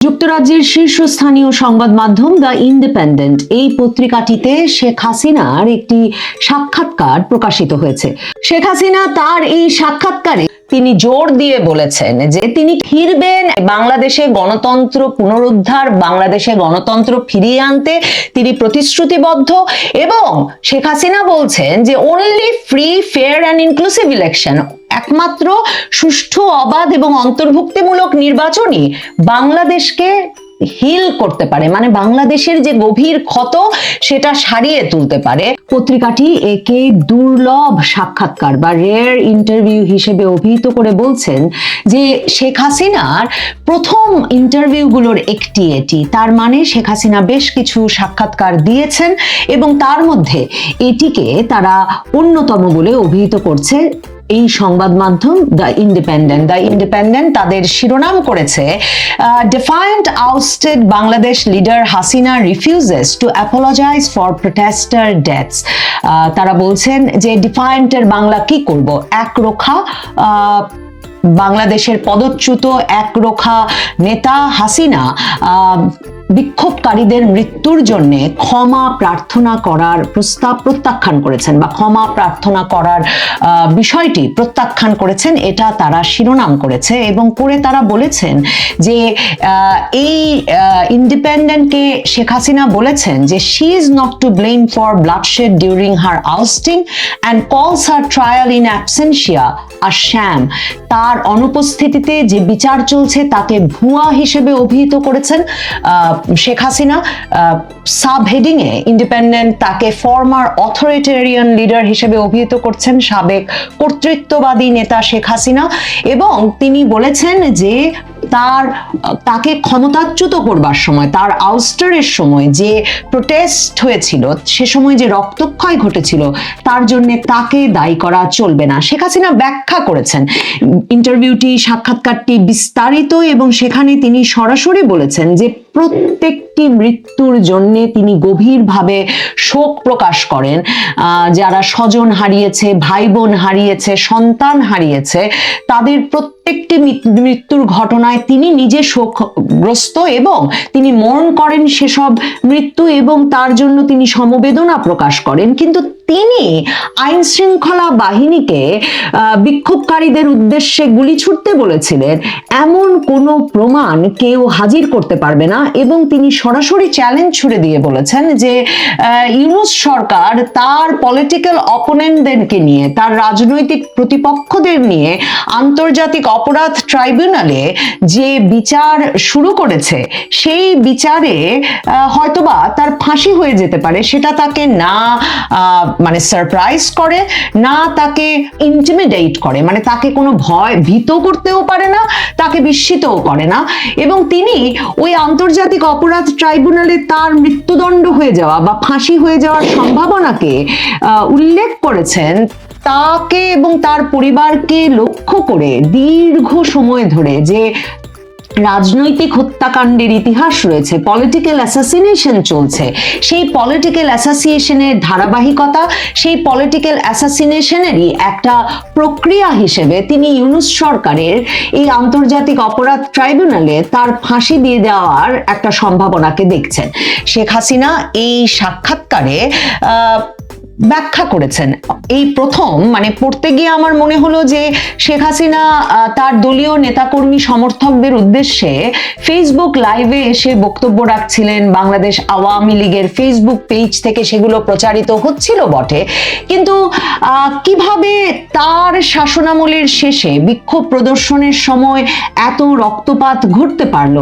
যুক্তরাজ্যের শীর্ষস্থানীয় সংবাদ মাধ্যম দ্য ইন্ডিপেন্ডেন্ট এই পত্রিকাটিতে শেখ হাসিনার একটি সাক্ষাৎকার প্রকাশিত হয়েছে। শেখ হাসিনা তার এই সাক্ষাৎকারে তিনি জোর দিয়ে বলেছেন যে তিনি ফিরবেন বাংলাদেশে গণতন্ত্র পুনরুদ্ধার, বাংলাদেশে গণতন্ত্র ফিরিয়ে আনতে তিনি প্রতিশ্রুতিবদ্ধ এবং শেখ হাসিনা বলছেন যে only free fair and inclusive election একমাত্র সুষ্ঠু, অবাধ এবং অন্তর্ভুক্তিমূলক নির্বাচনই বাংলাদেশকে হিল করতে পারে মানে বাংলাদেশের যে গভীর ক্ষত সেটা সারিয়ে তুলতে পারে। পত্রিকাটি একে দুর্লভ সাক্ষাৎকার বা রেয়ার ইন্টারভিউ হিসেবে অভিহিত করে বলছেন যে শেখ হাসিনার প্রথম ইন্টারভিউগুলোর একটি এটি, তার মানে শেখ হাসিনা বেশ কিছু সাক্ষাৎকার দিয়েছেন এবং তার মধ্যে এটিকে তারা অন্যতম বলে অভিহিত করছে এই সংবাদ মাধ্যম দ্য ইন্ডিপেন্ডেন্ট দ্য ইন্ডিপেন্ডেন্ট তাদের শিরোনাম করেছে defiant ousted Bangladesh leader Hasina refuses to apologise for protester deaths তারা বলছেন যে ডিফায়েন্টের বাংলা কি করব? এক আহ, বাংলাদেশের পদচ্যুত একরোখা নেতা হাসিনা বিক্ষোভকারীদের মৃত্যুর জন্য ক্ষমা প্রার্থনা করার প্রস্তাব প্রত্যাখ্যান করেছেন বা ক্ষমা প্রার্থনা করার বিষয়টি প্রত্যাখ্যান করেছেন, এটা তারা শিরোনাম করেছে এবং করে তারা বলেছেন যে এই ইন্ডিপেন্ডেন্টকে শেখ হাসিনা বলেছেন যে she is not to blame for bloodshed during her ousting and calls her trial in absentia আর শ্যাম তার অনুপস্থিতিতে যে বিচার চলছে তাকে ভুয়া হিসেবে অভিহিত করেছেন শেখ হাসিনা সাব হেডিং এ ইন্ডিপেন্ডেন্ট তাকে ফর্মার অথরিটেরিয়ান লিডার হিসেবে অভিহিত করছেন সাবেক কর্তৃত্ববাদী নেতা শেখ হাসিনা এবং তিনি বলেছেন যে তার, তাকে ক্ষমতাচ্যুত করবার সময়, তার আউস্টারের সময় যে প্রোটেস্ট হয়েছিল, সে সময় যে রক্তক্ষয় ঘটেছিল, তার জন্য তাকে দায়ী করা চলবে না। শেখ হাসিনা ব্যাখ্যা করেছেন। ইন্টারভিউটি সাক্ষাৎকারটি বিস্তারিত এবং সেখানে তিনি সরাসরি বলেছেন যে প্রত্যেকটি মৃত্যুর জন্য তিনি গভীরভাবে শোক প্রকাশ করেন। যারা স্বজন হারিয়েছে ভাই বোন হারিয়েছে, সন্তান হারিয়েছে, তাদের প্রত্যেকটি মৃত্যুর ঘটনায় তিনি নিজে শোকগ্রস্ত এবং তিনি মরণ করেন সেসব মৃত্যু এবং তার জন্য তিনি সমবেদনা প্রকাশ করেন। কিন্তু তিনি আইন শৃঙ্খলা বাহিনীকে বিক্ষোভকারীদের উদ্দেশ্যে গুলি ছুটতে বলেছিলেন। এমন কোনো প্রমাণ কেউ হাজির করতে পারবে না এবং তিনি সরাসরি চ্যালেঞ্জ ছুড়ে দিয়ে বলেছেন যে ইউনুস সরকার তার পলিটিক্যাল অপোনেন্টদেরকে নিয়ে, তার রাজনৈতিক প্রতিপক্ষদের নিয়ে আন্তর্জাতিক অপরাধ ট্রাইব্যুনালে যে বিচার শুরু করেছে, সেই বিচারে হয়তোবা তার ফাঁসি হয়ে যেতে পারে। সেটা তাকে না মানে সারপ্রাইজ করে, না তাকে ইন্টিমিডেট করে। মানে তাকে কোনো ভয় ভীত করতেও পারে না, তাকে বিস্মিতও করে না। এবং তিনি ওই আন্তর্জাতিক অপরাধ ট্রাইব্যুনালে তার মৃত্যুদণ্ড হয়ে যাওয়া বা ফাঁসি হয়ে যাওয়ার সম্ভাবনাকে উল্লেখ করেছেন তাকে এবং তার পরিবারকে লক্ষ্য করে দীর্ঘ সময় ধরে যে রাজনৈতিক হত্যাকাণ্ডের ইতিহাস রয়েছে পলিটিক্যাল অ্যাসাসিনেশন চলছে। সেই পলিটিক্যাল অ্যাসাসিনেশনের ধারাবাহিকতা, সেই পলিটিক্যাল অ্যাসাসিনেশনেরই একটা প্রক্রিয়া হিসেবে তিনি ইউনুস সরকারের এই আন্তর্জাতিক অপরাধ ট্রাইব্যুনালে তার ফাঁসি দিয়ে দেওয়ার একটা সম্ভাবনাকে দেখছেন। শেখ হাসিনা এই সাক্ষাৎকারে ব্যাখ্যা করেছেন। এই প্রথম মানে পড়তে গিয়ে আমার মনে হলো যে শেখ হাসিনা তার দলীয় নেতাকর্মী সমর্থকদের উদ্দেশ্যে ফেসবুক লাইভে এসে বক্তব্য রাখছিলেন বাংলাদেশ আওয়ামী লীগের ফেসবুক পেজ থেকে সেগুলো প্রচারিত হচ্ছিল বটে। কিন্তু কীভাবে তার শাসনামলের শেষে বিক্ষোভ প্রদর্শনের সময় এত রক্তপাত ঘটতে পারল।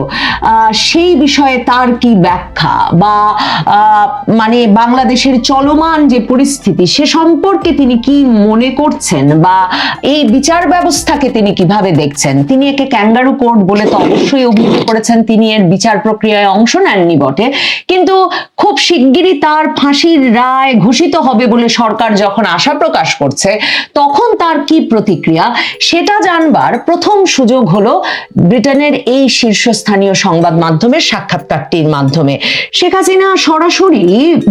সেই বিষয়ে তার কি ব্যাখ্যা? বা মানে বাংলাদেশের চলমান যে পরিস্থিতি, সে সম্পর্কে তিনি কি মনে করছেন? বা, এই বিচার ব্যবস্থাকে তিনি কীভাবে দেখছেন? তিনি একে ক্যাঙ্গারু কোর্ট বলে তো অবশ্যই অভিহিত করেছেন, তিনি এর বিচার প্রক্রিয়ায় অংশ নেননি বটে। কিন্তু খুব শিগগিরই তার ফাঁসির রায় ঘোষিত হবে বলে সরকার যখন আশা প্রকাশ করছে, তখন তার কি প্রতিক্রিয়া, সেটা জানবার প্রথম সুযোগ হলো ব্রিটেনের এই শীর্ষস্থানীয় সংবাদ মাধ্যমের সাক্ষাৎকারটির মাধ্যমে। শেখ হাসিনা সরাসরি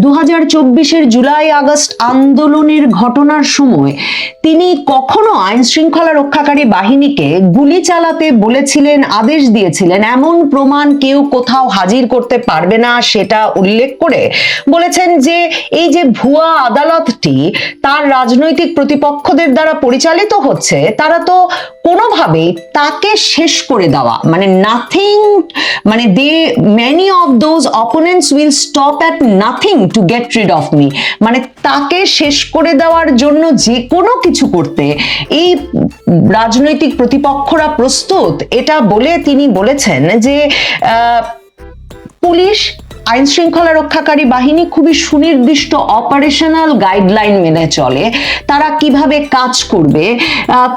দু হাজার জুলাই আগস্ট আন্দোলনের ঘটনার সময় তিনি কখনো আইন শৃঙ্খলা রক্ষাকারী বাহিনীকে গুলি চালাতে বলেছিলেন, আদেশ দিয়েছিলেন, এমন প্রমাণ কেউ কোথাও হাজির করতে পারবে না সেটা উল্লেখ করে বলেছেন যে এই যে ভুয়া আদালতটি তার রাজনৈতিক প্রতিপক্ষদের দ্বারা পরিচালিত হচ্ছে, তারা তো কোনোভাবেই তাকে শেষ করে দেওয়া মানে নাথিং মানে they many of those opponents will stop at nothing to get rid of me মানে তাকে শেষ করে দেওয়ার জন্য যে কোনো কিছু করতে, এই রাজনৈতিক প্রতিপক্ষরা প্রস্তুত, এটা বলে তিনি বলেছেন যে পুলিশ আইন শৃঙ্খলা রক্ষাকারী বাহিনী খুবই সুনির্দিষ্ট অপারেশনাল গাইডলাইন মেনে চলে। তারা কীভাবে কাজ করবে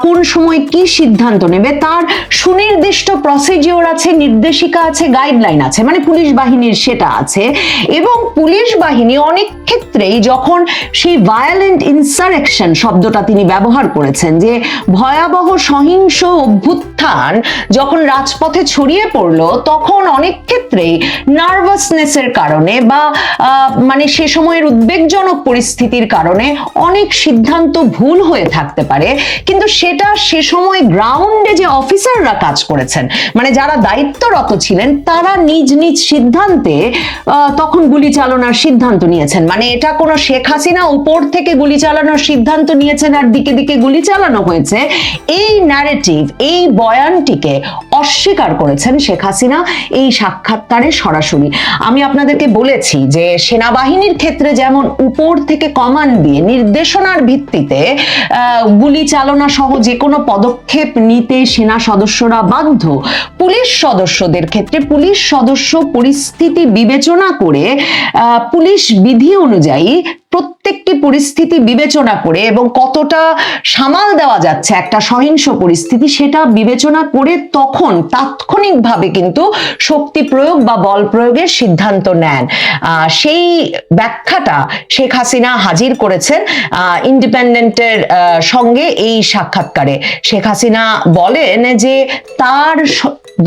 কোন সময় কি সিদ্ধান্ত নেবে, তার সুনির্দিষ্ট প্রসিজিওর আছে, নির্দেশিকা আছে গাইডলাইন আছে মানে পুলিশ বাহিনীর সেটা আছে। এবং পুলিশ বাহিনী অনেক ক্ষেত্রেই যখন সেই ভায়োলেন্ট ইনসারেকশন শব্দটা তিনি ব্যবহার করেছেন, যে ভয়াবহ সহিংস অভ্যুত্থান যখন রাজপথে ছড়িয়ে পড়ল, তখন অনেক ক্ষেত্রেই নার্ভাসনেসের কারণে বা মানে সে সময়ের উদ্বেগজনক পরিস্থিতির কারণে অনেক সিদ্ধান্ত ভুল হয়ে থাকতে পারে। কিন্তু সেটা সে সময় গ্রাউন্ডে যে অফিসাররা কাজ করেছেন মানে যারা দায়িত্বরত ছিলেন, তারা নিজ নিজ সিদ্ধান্তে তখন গুলি চালানোর সিদ্ধান্ত নিয়েছেন। মানে এটা কোনো শেখ হাসিনা উপর থেকে গুলি চালানোর সিদ্ধান্ত নিয়েছেন আর দিকে দিকে গুলি চালানো হয়েছে। এই ন্যারেটিভ এই বয়ানটিকে অস্বীকার করেছেন শেখ হাসিনা এই সাক্ষাৎকারে সরাসরি। আমি আপনাদেরকে বলেছি যে সেনাবাহিনীর ক্ষেত্রে যেমন উপর থেকে কমান্ড দিয়ে নির্দেশনার ভিত্তিতে গুলি চালনা সহ যে কোনো পদক্ষেপ নিতে সেনা সদস্যরা বাধ্য, পুলিশ সদস্যদের ক্ষেত্রে পুলিশ সদস্য পরিস্থিতি বিবেচনা করে পুলিশ বিধি অনুযায়ী প্রত্যেকটি পরিস্থিতি বিবেচনা করে এবং কতটা সামাল দেওয়া যাচ্ছে একটা সহিংস পরিস্থিতি সেটা বিবেচনা করে তখন তাৎক্ষণিকভাবে কিন্তু শক্তি প্রয়োগ বা বল প্রয়োগের সিদ্ধান্ত নেন। সেই ব্যাখ্যাটা শেখ হাসিনা হাজির করেছেন ইন্ডিপেন্ডেন্টের সঙ্গে এই সাক্ষাৎকারে। শেখ হাসিনা বলেন যে তার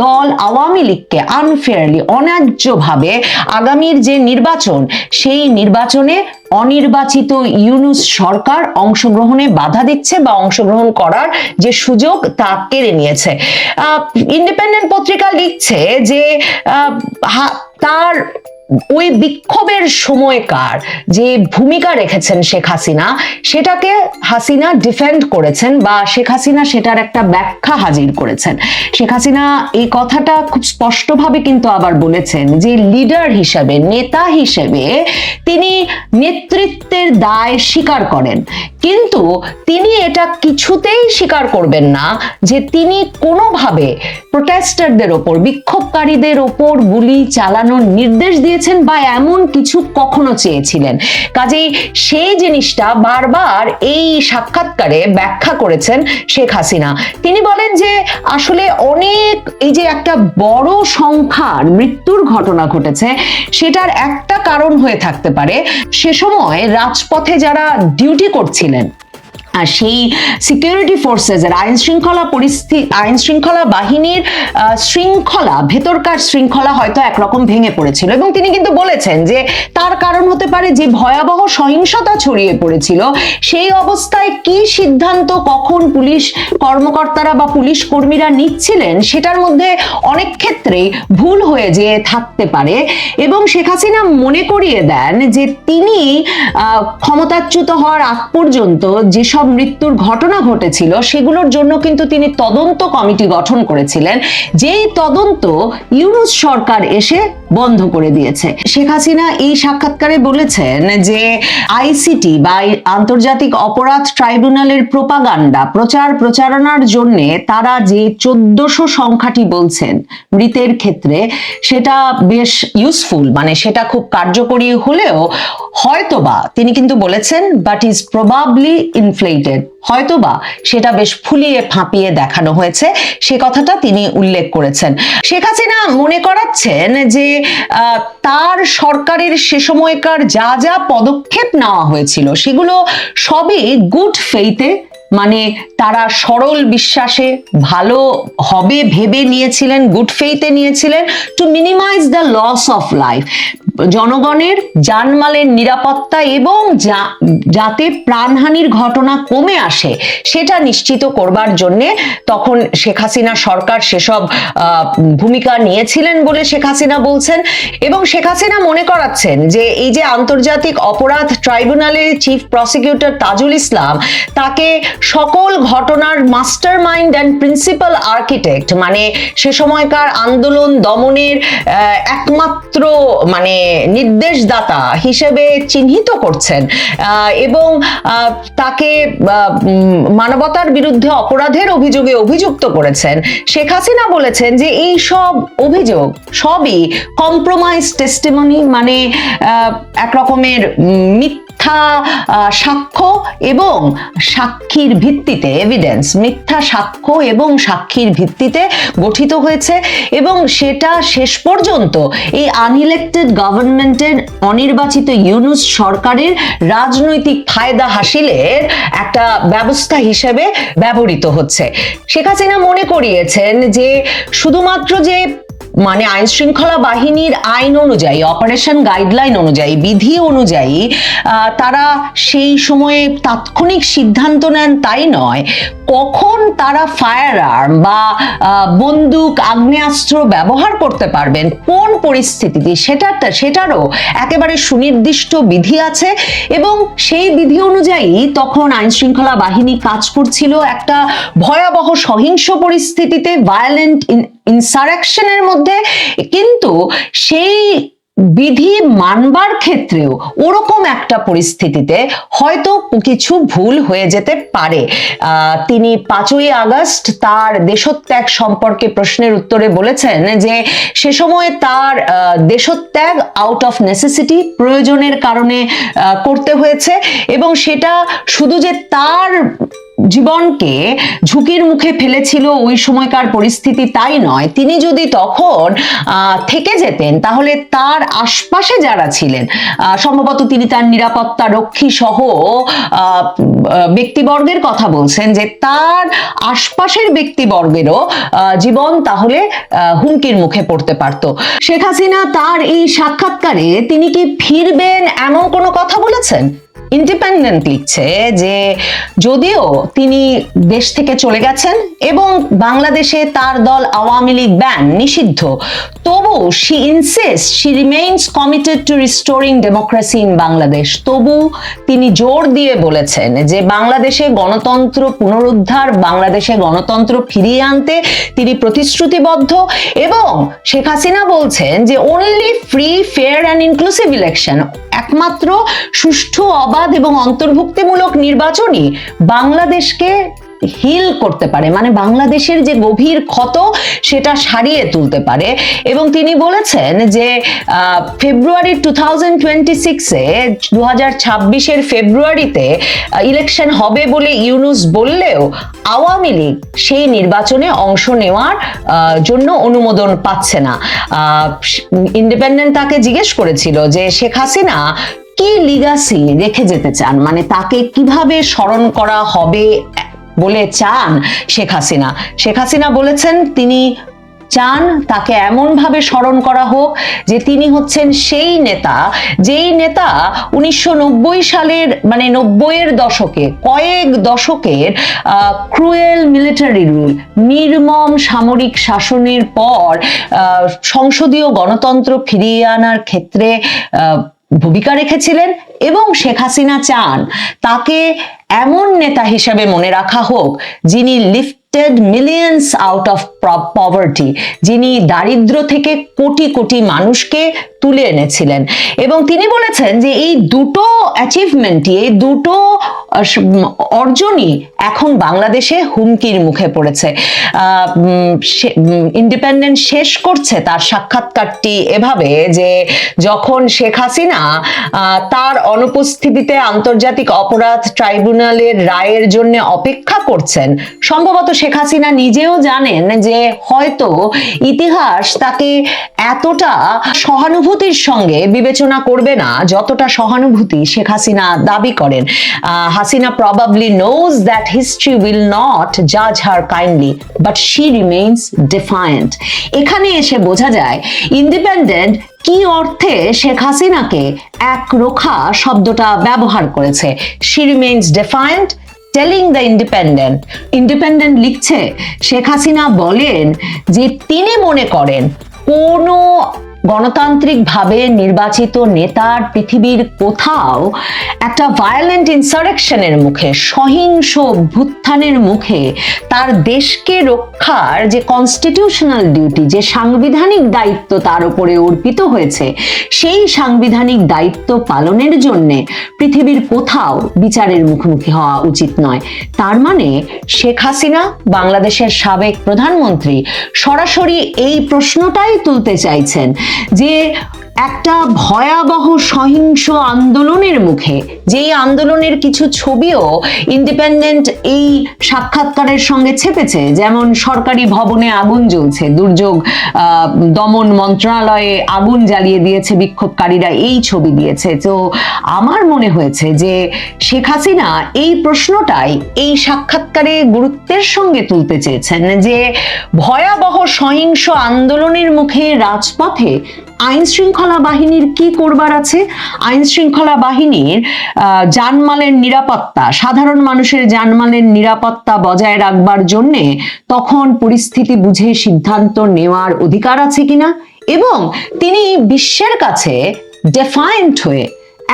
দল আওয়ামী লীগকে আনফেয়ারলি অন্যায্যভাবে আগামীর যে নির্বাচন, সেই নির্বাচনে অনির্বাচিত ইউনুস সরকার অংশগ্রহণে বাধা দিচ্ছে বা অংশগ্রহণ করার যে সুযোগ তা কেড়ে নিয়েছে। ইন্ডিপেন্ডেন্ট পত্রিকা লিখছে যে তার ওই বিক্ষোভের সময়কার যে ভূমিকা রেখেছেন শেখ হাসিনা, সেটাকে হাসিনা ডিফেন্ড করেছেন বা শেখ হাসিনা সেটার একটা ব্যাখ্যা হাজির করেছেন। শেখ হাসিনা এই কথাটা খুব স্পষ্টভাবে কিন্তু আবার বলেছেন যে লিডার হিসেবে, নেতা হিসেবে তিনি নেতৃত্বের দায় স্বীকার করেন। কিন্তু তিনি এটা কিছুতেই স্বীকার করবেন না যে তিনি কোনোভাবে প্রোটেস্টারদের ওপর, বিক্ষোভকারীদের ওপর গুলি চালানোর নির্দেশ দিয়েছেন বা এমন কিছু কখনো চেয়েছিলেন? কাজেই সেই জিনিসটা বারবার এই সাক্ষাৎকারে ব্যাখ্যা করেছেন শেখ হাসিনা। তিনি বলেন যে আসলে অনেক এই যে একটা বড় সংখ্যার মৃত্যুর ঘটনা ঘটেছে, সেটার একটা কারণ হয়ে থাকতে পারে। সে সময় রাজপথে যারা ডিউটি করছিলেন আর সেই সিকিউরিটি ফোর্সেস এর আইন শৃঙ্খলা পরিস্থিতি আইন শৃঙ্খলা বাহিনীর শৃঙ্খলা, ভেতরকার শৃঙ্খলা হয়তো একরকম ভেঙে পড়েছিল। এবং তিনি কিন্তু বলেছেন যে তার কারণ হতে পারে যে ভয়াবহ সহিংসতা ছড়িয়ে পড়েছিল। সেই অবস্থায় কি সিদ্ধান্ত, কখন পুলিশ কর্মকর্তারা বা পুলিশ কর্মীরা নিচ্ছিলেন, সেটার মধ্যে অনেক ক্ষেত্রেই ভুল হয়ে যেয়ে থাকতে পারে। এবং শেখ হাসিনা মনে করিয়ে দেন যে তিনি ক্ষমতাচ্যুত হওয়ার আগ পর্যন্ত যেসব মৃত্যুর ঘটনা ঘটেছিল, সেগুলোর জন্য কিন্তু তিনি তদন্ত কমিটি গঠন করেছিলেন। যেই তদন্ত ইউনুস সরকার এসে বন্ধ করে দিয়েছে। শেখ হাসিনা এই সাক্ষাৎকারে বলেছেন যে আইসিটি বা আন্তর্জাতিক অপরাধ ট্রাইব্যুনালের প্রোপাগান্ডা, প্রচার প্রচারণার জন্য তারা যে চোদ্দশো সংখ্যাটি বলছেন মৃতের ক্ষেত্রে, সেটা বেশ ইউজফুল মানে সেটা খুব কার্যকরী হলেও হয়তোবা তিনি কিন্তু বলেছেন বাট ইজ প্রবাবলি ইনফ্লেটেড হয়তোবা সেটা বেশ ফুলিয়ে ফাঁপিয়ে দেখানো হয়েছে। সে কথাটা তিনি উল্লেখ করেছেন। শেখ হাসিনা মনে করাচ্ছেন যে তার সরকারের সে সময়কার যা যা পদক্ষেপ নেওয়া হয়েছিল, সেগুলো সবই গুড ফেইতে মানে তারা সরল বিশ্বাসে ভালো হবে ভেবে নিয়েছিলেন গুড ফেইতে নিয়েছিলেন to minimise the loss of life জনগণের জানমালের নিরাপত্তা এবং যাতে প্রাণহানির ঘটনা কমে আসে, সেটা নিশ্চিত করবার জন্য তখন শেখ হাসিনা সরকার সেসব ভূমিকা নিয়েছিলেন বলে শেখ হাসিনা বলছেন। এবং শেখ হাসিনা মনে করাচ্ছেন যে এই যে আন্তর্জাতিক অপরাধ ট্রাইব্যুনালের চিফ প্রসিকিউটর তাজুল ইসলাম তাকে সকল ঘটনার mastermind and principal architect মানে সে সময়কার আন্দোলন দমনের একমাত্র মানে নির্দেশদাতা হিসেবে চিহ্নিত করছেন এবং তাকে মানবতার বিরুদ্ধে অপরাধের অভিযোগে অভিযুক্ত করেছেন। শেখ হাসিনা বলেছেন যে এই সব অভিযোগ সবই কম্প্রোমাইজ টেস্টিমনি মানে এক রকমের উম, মিথ্যা সাক্ষ্য এবং সাক্ষীর ভিত্তিতে এভিডেন্স মিথ্যা সাক্ষ্য এবং সাক্ষীর ভিত্তিতে গঠিত হয়েছে এবং সেটা শেষ পর্যন্ত এই আনইলেক্টেড গভর্নমেন্টের অনির্বাচিত ইউনুস সরকারের রাজনৈতিক ফায়দা হাসিলের একটা ব্যবস্থা হিসেবে ব্যবহৃত হচ্ছে। শেখ হাসিনা মনে করিয়েছেন যে শুধুমাত্র যে মানে আইন শৃঙ্খলা বাহিনীর আইন অনুযায়ী অপারেশন গাইডলাইন অনুযায়ী, বিধি অনুযায়ী তারা সেই সময়ে তাৎক্ষণিক সিদ্ধান্ত নেন তাই নয়। কখন তারা ফায়ার আর্ম বা বন্দুক, আগ্নেয়াস্ত্র ব্যবহার করতে পারবেন, কোন পরিস্থিতিতে, সেটা সেটারও একেবারে সুনির্দিষ্ট বিধি আছে এবং সেই বিধি অনুযায়ী তখন আইন শৃঙ্খলা বাহিনী কাজ করছিল একটা ভয়াবহ সহিংস পরিস্থিতিতে ভায়োলেন্ট ইনসারেকশনের মধ্যে, কিন্তু সেই বিধি মানবার ক্ষেত্রেও ওরকম একটা পরিস্থিতিতে হয়তো কিছু ভুল হয়ে যেতে পারে। তিনি পাঁচই আগস্ট তার দেশত্যাগ সম্পর্কে প্রশ্নের উত্তরে বলেছেন যে, সে সময় তার দেশত্যাগ আউট অফ নেসেসিটি প্রয়োজনের কারণে করতে হয়েছে এবং সেটা শুধু যে তার জীবনকে ঝুঁকির মুখে ফেলেছিল ওই সময়কার পরিস্থিতি তাই নয়। তিনি যদি তখন থেকে যেতেন, তাহলে তার আশপাশে যারা ছিলেন সম্ভবত তিনি তার নিরাপত্তা রক্ষী সহ ব্যক্তিবর্গের কথা বলছেন যে তার আশপাশের ব্যক্তিবর্গেরও জীবন তাহলে হুমকির মুখে পড়তে পারত। শেখ হাসিনা তার এই সাক্ষাৎকারে তিনি কি ফিরবেন এমন কোনো কথা বলেছেন? ইন্ডিপেন্ডেন্ট লিখছে যে, যদিও তিনি দেশ থেকে চলে গেছেন এবং বাংলাদেশে তার দল আওয়ামী লীগ ব্যান, নিষিদ্ধ, তবু she insist she remains committed to restoring democracy in Bangladesh তবু তিনি জোর দিয়ে বলেছেন যে, বাংলাদেশে গণতন্ত্র পুনরুদ্ধার, বাংলাদেশে গণতন্ত্র ফিরিয়ে আনতে তিনি প্রতিশ্রুতিবদ্ধ এবং শেখ হাসিনা বলছেন যে only free fair and inclusive election একমাত্র সুষ্ঠু অবাধ এবং অন্তর্ভুক্তিমূলক নির্বাচনই বাংলাদেশকে হিল করতে পারে মানে বাংলাদেশের যে গভীর ক্ষত সেটা সারিয়ে তুলতে পারে। এবং তিনি বলেছেন যে ফেব্রুয়ারি টু থাউজেন্ড টোয়েন্টি সিক্সে দু হাজার ছাব্বিশের ফেব্রুয়ারিতে ইলেকশন হবে বলে ইউনুস বললেও আওয়ামী লীগ সেই নির্বাচনে অংশ নেওয়ার জন্য অনুমোদন পাচ্ছে না। ইন্ডিপেন্ডেন্ট তাকে জিজ্ঞেস করেছিল যে, শেখ হাসিনা কি লিগাসি রেখে যেতে চান? মানে তাকে কীভাবে স্মরণ করা হবে বলে চান শেখ হাসিনা। শেখ হাসিনা বলেছেন, তিনি চান তাকে এমন ভাবে স্মরণ করা হোক যে তিনি হচ্ছেন সেই নেতা, যেই নেতা উনিশশো নব্বই সালের মানে নব্বইয়ের দশকে, কয়েক দশকের ক্রুয়েল মিলিটারি রুল নির্মম সামরিক শাসনের পর সংসদীয় গণতন্ত্র ফিরিয়ে আনার ক্ষেত্রে ভূমিকা রেখেছিলেন এবং শেখ হাসিনা চান। তাকে এমন নেতা হিসেবে মনে রাখা হোক যিনি lifted millions out of poverty যিনি দারিদ্র থেকে কোটি কোটি মানুষকে তুলে এনেছিলেন। এবং তিনি বলেছেন যে এই দুটো অ্যাচিভমেন্টই এই দুটো অর্জনই এখন বাংলাদেশে হুমকির মুখে পড়েছে। ইন্ডিপেন্ডেন্ট শেষ করছে তার সাক্ষাৎকারটি এভাবে যে যখন শেখ হাসিনা তার অনুপস্থিতিতে আন্তর্জাতিক অপরাধ ট্রাইব্যুনালের রায়ের জন্য অপেক্ষা করছেন, সম্ভবত শেখ হাসিনা নিজেও জানেন যে হয়তো ইতিহাস তাকে এতটা সহানুভূতির সঙ্গে বিবেচনা করবে না, যতটা সহানুভূতি শেখ হাসিনা দাবি করেন। Hasina probably knows that history will not জাজ her kindly but she remains defiant এখানে এসে বোঝা যায় ইন্ডিপেন্ডেন্ট কি অর্থে শেখ হাসিনাকে এক রোখা শব্দটা ব্যবহার করেছে? She remains defiant telling the Independent Independent লিখছে শেখ হাসিনা বলেন যে তিনি মনে করেন কোনো গণতান্ত্রিকভাবে নির্বাচিত নেতার পৃথিবীর কোথাও একটা ভায়োলেন্ট ইনসারেকশনের মুখে, সহিংস অভ্যুত্থানের মুখে তার দেশকে রক্ষার যে কনস্টিটিউশনাল ডিউটি যে সাংবিধানিক দায়িত্ব তার উপরে অর্পিত হয়েছে, সেই সাংবিধানিক দায়িত্ব পালনের জন্য পৃথিবীর কোথাও বিচারের মুখোমুখি হওয়া উচিত নয়। তার মানে শেখ হাসিনা, বাংলাদেশের সাবেক প্রধানমন্ত্রী সরাসরি এই প্রশ্নটাই তুলতে চাইছেন যে একটা ভয়াবহ সহিংস আন্দোলনের মুখে, যেই আন্দোলনের কিছু ছবিও ইন্ডিপেন্ডেন্ট এই সাক্ষাৎকারের সঙ্গে ছেপেছে, যেমন সরকারি ভবনে আগুন জ্বলছে, দুর্যোগ দমন মন্ত্রণালয়ে আগুন জ্বালিয়ে দিয়েছে বিক্ষোভকারীরা, এই ছবি দিয়েছে। তো আমার মনে হয়েছে যে শেখ হাসিনা এই প্রশ্নটাই এই সাক্ষাৎকারে গুরুত্বের সঙ্গে তুলতে চেয়েছেন যে ভয়াবহ সহিংস আন্দোলনের মুখে রাজপথে আইন শৃঙ্খলা বাহিনীর কি করবার আছে? আইন শৃঙ্খলা বাহিনীর জানমালের নিরাপত্তা, সাধারণ মানুষের জানমালের নিরাপত্তা বজায় রাখবার জন্যে তখন পরিস্থিতি বুঝে সিদ্ধান্ত নেওয়ার অধিকার আছে কিনা? এবং তিনি বিশ্বের কাছে ডেফায়েন্ট হয়ে,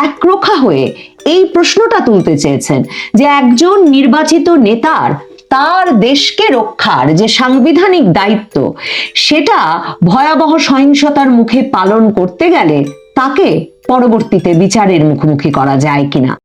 একরোখা হয়ে এই প্রশ্নটা তুলতে চেয়েছেন যে একজন নির্বাচিত নেতার তার দেশকে রক্ষার যে সাংবিধানিক দায়িত্ব, সেটা ভয়াবহ সহিংসতার মুখে পালন করতে গেলে তাকে পরবর্তীতে বিচারের মুখোমুখি করা যায় কিনা?